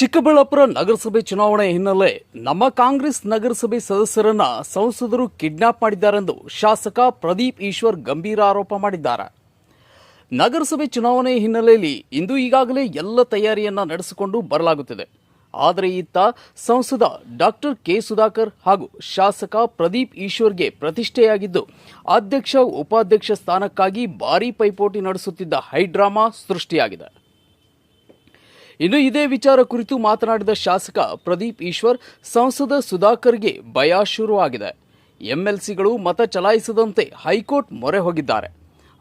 ಚಿಕ್ಕಬಳ್ಳಾಪುರ ನಗರಸಭೆ ಚುನಾವಣೆ ಹಿನ್ನೆಲೆ ನಮ್ಮ ಕಾಂಗ್ರೆಸ್ ನಗರಸಭೆ ಸದಸ್ಯರನ್ನ ಸಂಸದರು ಕಿಡ್ನಾಪ್ ಮಾಡಿದ್ದಾರೆಂದು ಶಾಸಕ ಪ್ರದೀಪ್ ಈಶ್ವರ್ ಗಂಭೀರ ಆರೋಪ ಮಾಡಿದ್ದಾರೆ. ನಗರಸಭೆ ಚುನಾವಣೆ ಹಿನ್ನೆಲೆಯಲ್ಲಿ ಇಂದು ಈಗಾಗಲೇ ಎಲ್ಲ ತಯಾರಿಯನ್ನ ನಡೆಸಿಕೊಂಡು ಬರಲಾಗುತ್ತಿದೆ. ಆದರೆ ಇತ್ತ ಸಂಸದ ಡಾಕ್ಟರ್ ಕೆ ಸುಧಾಕರ್ ಹಾಗೂ ಶಾಸಕ ಪ್ರದೀಪ್ ಈಶ್ವರ್ಗೆ ಪ್ರತಿಷ್ಠೆಯಾಗಿದ್ದು, ಅಧ್ಯಕ್ಷ ಉಪಾಧ್ಯಕ್ಷ ಸ್ಥಾನಕ್ಕಾಗಿ ಭಾರೀ ಪೈಪೋಟಿ ನಡೆಸುತ್ತಿದ್ದ ಹೈಡ್ರಾಮಾ ಸೃಷ್ಟಿಯಾಗಿದೆ. ಇನ್ನು ಇದೇ ವಿಚಾರ ಕುರಿತು ಮಾತನಾಡಿದ ಶಾಸಕ ಪ್ರದೀಪ್ ಈಶ್ವರ್, ಸಂಸದ ಸುಧಾಕರ್ಗೆ ಭಯ ಶುರುವಾಗಿದೆ. ಎಂಎಲ್ಸಿಗಳು ಮತ ಚಲಾಯಿಸದಂತೆ ಹೈಕೋರ್ಟ್ ಮೊರೆ ಹೋಗಿದ್ದಾರೆ.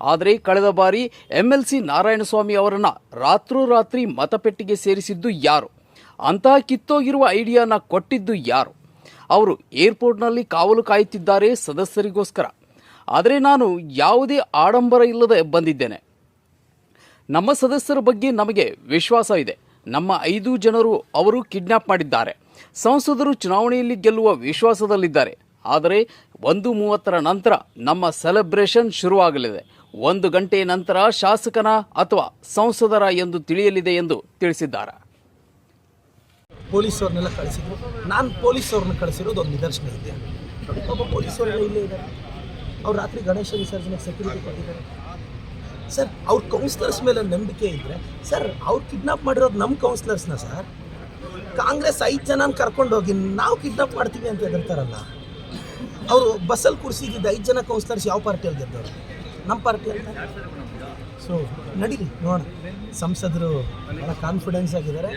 ಆದರೆ ಕಳೆದ ಬಾರಿ ಎಂಎಲ್ಸಿ ನಾರಾಯಣಸ್ವಾಮಿ ಅವರನ್ನ ರಾತ್ರೋರಾತ್ರಿ ಮತಪೆಟ್ಟಿಗೆ ಸೇರಿಸಿದ್ದು ಯಾರು? ಅಂತಹ ಕಿತ್ತೋಗಿರುವ ಐಡಿಯಾನ ಕೊಟ್ಟಿದ್ದು ಯಾರು? ಅವರು ಏರ್ಪೋರ್ಟ್ನಲ್ಲಿ ಕಾವಲು ಕಾಯುತ್ತಿದ್ದಾರೆ ಸದಸ್ಯರಿಗೋಸ್ಕರ. ಆದರೆ ನಾನು ಯಾವುದೇ ಆಡಂಬರ ಇಲ್ಲದೆ ಬಂದಿದ್ದೇನೆ. ನಮ್ಮ ಸದಸ್ಯರ ಬಗ್ಗೆ ನಮಗೆ ವಿಶ್ವಾಸ ಇದೆ. ನಮ್ಮ ಐದು ಜನರು ಅವರು ಕಿಡ್ನಾಪ್ ಮಾಡಿದ್ದಾರೆ. ಸಂಸದರು ಚುನಾವಣೆಯಲ್ಲಿ ಗೆಲ್ಲುವ ವಿಶ್ವಾಸದಲ್ಲಿದ್ದಾರೆ. ಆದರೆ ಒಂದು ಮೂವತ್ತರ ನಂತರ ನಮ್ಮ ಸೆಲೆಬ್ರೇಷನ್ ಶುರುವಾಗಲಿದೆ. ಒಂದು ಗಂಟೆ ನಂತರ ಶಾಸಕನ ಅಥವಾ ಸಂಸದರ ಎಂದು ತಿಳಿಯಲಿದೆ ಎಂದು ತಿಳಿಸಿದ್ದಾರೆ. ಪೊಲೀಸವ್ರನ್ನೆಲ್ಲ ಕಳಿಸಿದ್ರು. ನಾನು ಪೊಲೀಸವ್ರನ್ನ ಕಳಿಸಿರೋದು ಒಂದು ನಿದರ್ಶನ ಇದೆ. ಒಬ್ಬ ಪೊಲೀಸವರೆಲ್ಲ ಇಲ್ಲೇ ಇದ್ದಾರೆ. ಅವ್ರು ರಾತ್ರಿ ಗಣೇಶ ವಿಸರ್ಜನೆಗೆ ಸೆಕ್ಯೂರಿಟಿ ಕೊಟ್ಟಿದ್ದಾರೆ. ಸರ್ ಅವ್ರ ಕೌನ್ಸಿಲರ್ಸ್ ಮೇಲೆ ನಂಬಿಕೆ ಇದ್ದರೆ ಸರ್ ಅವ್ರು ಕಿಡ್ನಾಪ್ ಮಾಡಿರೋದು ನಮ್ಮ ಕೌನ್ಸಿಲರ್ಸ್ನ ಸರ್. ಕಾಂಗ್ರೆಸ್ ಐದು ಜನನ ಕರ್ಕೊಂಡು ಹೋಗಿ ನಾವು ಕಿಡ್ನಾಪ್ ಮಾಡ್ತೀವಿ ಅಂತ ಹೇಳ್ತಾರಲ್ಲ ಅವರು ಬಸ್ಸಲ್ಲಿ ಕೂರಿಸಿದ್ದ ಐದು ಜನ ಕೌನ್ಸಿಲರ್ಸ್ ಯಾವ ಪಾರ್ಟಿಯಲ್ಲಿ ಗೆದ್ದವರು? ನಮ್ಮ ಪಾರ್ಟಿ ಅಂತ? ಸೊ ನಡೀಲಿ ನೋಡೋಣ. ಸಂಸದರು ಭಾಳ ಕಾನ್ಫಿಡೆನ್ಸ್ ಆಗಿದ್ದಾರೆ.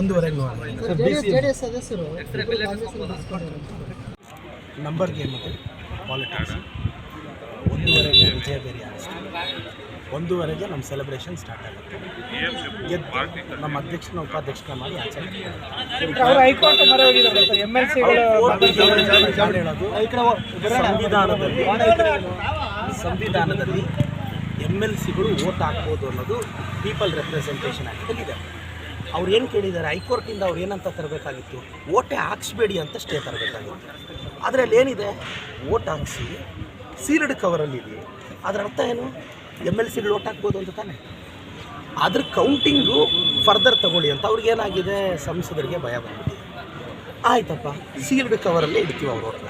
ಒಂದೂವರೆಗೆ ನೋಡೋಣ. ಜೆಡಿಎಸ್ ಸದಸ್ಯರು. ನಂಬರ್ ಗೇಮ್ ಅದು. ಪಾಲಿಟಿಕ್ಸ್ ಒಂದೂವರೆಗೆ ವಿಜಯ ಬೇರೆ ಒಂದೂವರೆಗೆ ನಮ್ಮ ಸೆಲೆಬ್ರೇಷನ್ ಸ್ಟಾರ್ಟ್ ಆಗುತ್ತೆ. ಗೆದ್ದು ನಮ್ಮ ಅಧ್ಯಕ್ಷನ ಉಪಾಧ್ಯಕ್ಷನ ಮಾಡಿ ಆಚರಣೆ ಹೇಳೋದು. ಸಂವಿಧಾನದಲ್ಲಿ ಸಂವಿಧಾನದಲ್ಲಿ ಎಂ ಎಲ್ ಸಿಗಳು ಓಟ್ ಹಾಕ್ಬೋದು ಅನ್ನೋದು ಪೀಪಲ್ ರೆಪ್ರೆಸೆಂಟೇಷನ್ ಆಗಿದೆ ಅವ್ರು ಏನು ಕೇಳಿದ್ದಾರೆ? ಹೈಕೋರ್ಟಿಂದ ಅವ್ರು ಏನಂತ ತರಬೇಕಾಗಿತ್ತು? ಓಟೆ ಹಾಕ್ಸ್ಬೇಡಿ ಅಂತ ಸ್ಟೇ ತರಬೇಕಾಗಿತ್ತು. ಅದರಲ್ಲಿ ಏನಿದೆ? ಓಟ್ ಹಾಕ್ಸಿ ಸೀಲ್ಡ್ ಕವರಲ್ಲಿ ಇದೆ. ಅದರ ಅರ್ಥ ಏನು? ಎಂ ಎಲ್ ಸಿಗಳು ಓಟ್ ಹಾಕ್ಬೋದು ಅಂತ ತಾನೆ. ಅದ್ರ ಕೌಂಟಿಂಗು ಫರ್ದರ್ ತಗೊಳ್ಳಿ ಅಂತ ಅವ್ರಿಗೆ ಏನಾಗಿದೆ? ಸಂಸದರಿಗೆ ಭಯ ಬಂದಿದೆ. ಆಯ್ತಪ್ಪ ಸೀಲ್ಡ್ ಕವರಲ್ಲೇ ಇಡ್ತೀವಿ ಅವ್ರ ಓಟ್ನ.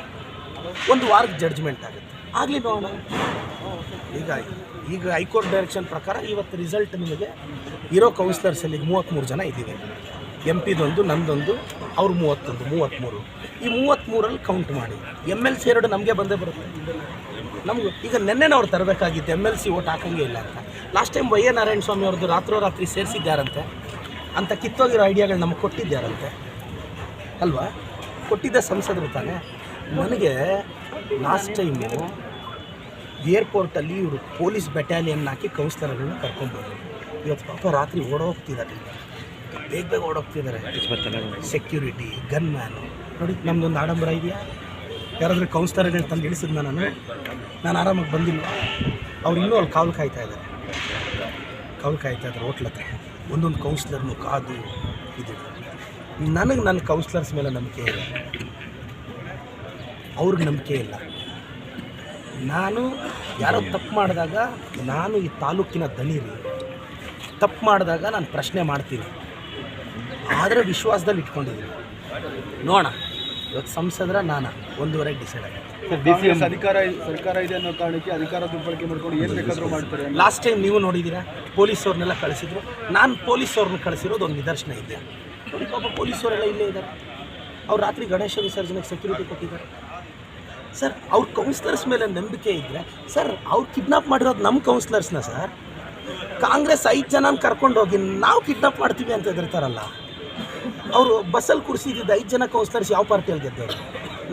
ಒಂದು ವಾರ್ಕ್ ಜಡ್ಜ್ಮೆಂಟ್ ಆಗುತ್ತೆ. ಆಗಲಿ ನೋಡೋಣ ಈಗ ಈಗ ಹೈಕೋರ್ಟ್ ಡೈರೆಕ್ಷನ್ ಪ್ರಕಾರ ಇವತ್ತು ರಿಸಲ್ಟ್ ನಿಮಗೆ ಇರೋ ಕೌನ್ಸಿಲರ್ಸಲ್ಲಿ ಮೂವತ್ತ್ಮೂರು ಜನ ಇದ್ದೀವಿ. ಎಂ ಪಿದೊಂದು, ನಂದೊಂದು, ಅವ್ರು ಮೂವತ್ತೊಂದು ಮೂವತ್ತ್ಮೂರು ಈ ಮೂವತ್ತ್ಮೂರಲ್ಲಿ ಕೌಂಟ್ ಮಾಡಿ. ಎಂ ಎಲ್ ಸಿ ಎರಡು ನಮಗೆ ಬಂದೇ ಬರುತ್ತೆ. ನಮಗೂ ಈಗ ನೆನ್ನೆನೇ ಅವ್ರು ತರಬೇಕಾಗಿತ್ತು ಎಂ ಎಲ್ ಸಿ ಓಟ್ ಹಾಕಂಗೆ ಇಲ್ಲ ಅಂತ. Last time Y A Narayana Swamy ಅವ್ರದ್ದು ರಾತ್ರೋರಾತ್ರಿ ಸೇರಿಸಿದ್ದಾರಂತೆ. ಅಂತ ಕಿತ್ತೋಗಿರೋ ಐಡಿಯಾಗಳು ನಮಗೆ ಕೊಟ್ಟಿದ್ದಾರಂತೆ. ಅಲ್ವಾ? ಕೊಟ್ಟಿದ್ದ ಸಂಸದರು ತಾನೆ. ನನಗೆ ಲಾಸ್ಟ್ ಟೈಮು ಏರ್ಪೋರ್ಟಲ್ಲಿ ಇವರು ಪೊಲೀಸ್ ಬೆಟಾಲಿಯನ್ ಹಾಕಿ ಕೌನ್ಸಿಲರ್ಗಳನ್ನ ಕರ್ಕೊಂಬೋದು ಇವತ್ತು ಪಾಪ ರಾತ್ರಿ ಓಡೋಗ್ತಿದ್ದಾರೆ. ಬೇಗ ಬೇಗ ಓಡೋಗ್ತಿದ್ದಾರೆ. ಸೆಕ್ಯೂರಿಟಿ ಗನ್ ಮ್ಯಾನು ನೋಡಿ ನಮ್ಮದೊಂದು ಆಡಂಬರ ಇದೆಯಾ? ಯಾರಾದರೂ ಕೌನ್ಸಿಲರ್ಗಳು ತಂದು ಇಳಿಸಿದ್ನ ನಾನು ನಾನು ಆರಾಮಾಗಿ ಬಂದಿಲ್ಲ. ಅವ್ರು ಇನ್ನೂ ಅಲ್ಲಿ ಕಾವಲು ಕಾಯ್ತಾ ಇದ್ದಾರೆ ಕಾವಲು ಕಾಯ್ತಾ ಇದ್ದಾರೆ ಹೋಟ್ಲ ಹತ್ರ. ಒಂದೊಂದು ಕೌನ್ಸ್ಲರ್ನು ಕಾದು ಇದು. ನನಗೆ ನನ್ನ ಕೌನ್ಸ್ಲರ್ಸ್ ಮೇಲೆ ನಂಬಿಕೆ ಇಲ್ಲ. ಅವ್ರಿಗೆ ನಂಬಿಕೆ ಇಲ್ಲ. ನಾನು ಯಾರೋ ತಪ್ಪು ಮಾಡಿದಾಗ ನಾನು ಈ ತಾಲೂಕಿನ ದಣಿರಿ ತಪ್ಪು ಮಾಡಿದಾಗ ನಾನು ಪ್ರಶ್ನೆ ಮಾಡ್ತೀನಿ. ಆದರೆ ವಿಶ್ವಾಸದಲ್ಲಿ ಇಟ್ಕೊಂಡಿದ್ದೀನಿ. ನೋಡೋಣ. ಇವತ್ತು ಸಂಸದರ ನಾನು ಒಂದೂವರೆಗೆ ಡಿಸೈಡ್ ಆಗುತ್ತೆ. ಅಧಿಕಾರ ಸರ್ಕಾರ ಇದೆ ಅನ್ನೋ ಕಾರಣಕ್ಕೆ ಅಧಿಕಾರ ದುರ್ಬಳಕೆ ಮಾಡ್ಕೊಂಡು ಏನು ಬೇಕಾದರೂ ಮಾಡ್ತಾರೆ ಲಾಸ್ಟ್ ಟೈಮ್ ನೀವು ನೋಡಿದ್ದೀರಾ ಪೊಲೀಸವ್ರನ್ನೆಲ್ಲ ಕಳಿಸಿದ್ರು. ನಾನು ಪೊಲೀಸವ್ರನ್ನ ಕಳಿಸಿರೋದು ಒಂದು ನಿದರ್ಶನ ಇದೆ. ನೋಡಿ ಪಾಪ ಪೊಲೀಸವರೆಲ್ಲ ಇಲ್ಲೇ ಇದ್ದಾರೆ. ಅವ್ರು ರಾತ್ರಿ ಗಣೇಶ ವಿಸರ್ಜನೆಗೆ ಸೆಕ್ಯೂರಿಟಿ ಕೊಟ್ಟಿದ್ದಾರೆ. ಸರ್ ಅವ್ರ ಕೌನ್ಸಿಲರ್ಸ್ ಮೇಲೆ ನಂಬಿಕೆ ಇದ್ದರೆ ಸರ್ ಅವ್ರು ಕಿಡ್ನಾಪ್ ಮಾಡಿರೋದು ನಮ್ಮ ಕೌನ್ಸಿಲರ್ಸ್ನ ಸರ್ ಕಾಂಗ್ರೆಸ್ ಐದು ಜನನ ಕರ್ಕೊಂಡು ಹೋಗಿ ನಾವು ಕಿಡ್ನಾಪ್ ಮಾಡ್ತೀವಿ ಅಂತ ಹೆದರ್ತಾರಲ್ಲ. ಅವರು ಬಸ್ಸಲ್ಲಿ ಕೂರಿಸಿದ್ದ ಐದು ಜನ ಕೌನ್ಸ್ಲರ್ಸ್ ಯಾವ ಪಾರ್ಟಿಯಲ್ಲಿ ಗೆದ್ದವರು?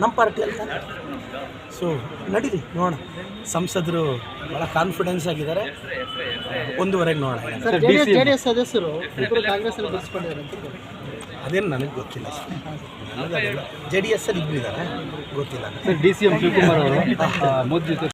ನಮ್ಮ ಪಾರ್ಟಿಯಲ್ಲಿ ಸೊ ನಡೀರಿ ನೋಡೋಣ. ಸಂಸದರು ಭಾಳ ಕಾನ್ಫಿಡೆನ್ಸ್ ಆಗಿದ್ದಾರೆ. ಒಂದೂವರೆಗೆ ನೋಡೋಣ. ಸರ್ ಜೆಡಿಎಸ್ ಜೆಡಿಎಸ್ ಸದಸ್ಯರು ಅದೇನು ನನಗೆ ಗೊತ್ತಿಲ್ಲ ಸರ್ ಜೆ ಡಿ ಎಸ್ ಅಲ್ಲಿ ಇಬ್ಬರಿದ್ದಾರೆ ಗೊತ್ತಿಲ್ಲ. ಡಿ ಸಿ ಎಂ ಶಿವಕುಮಾರ್ ಅವರು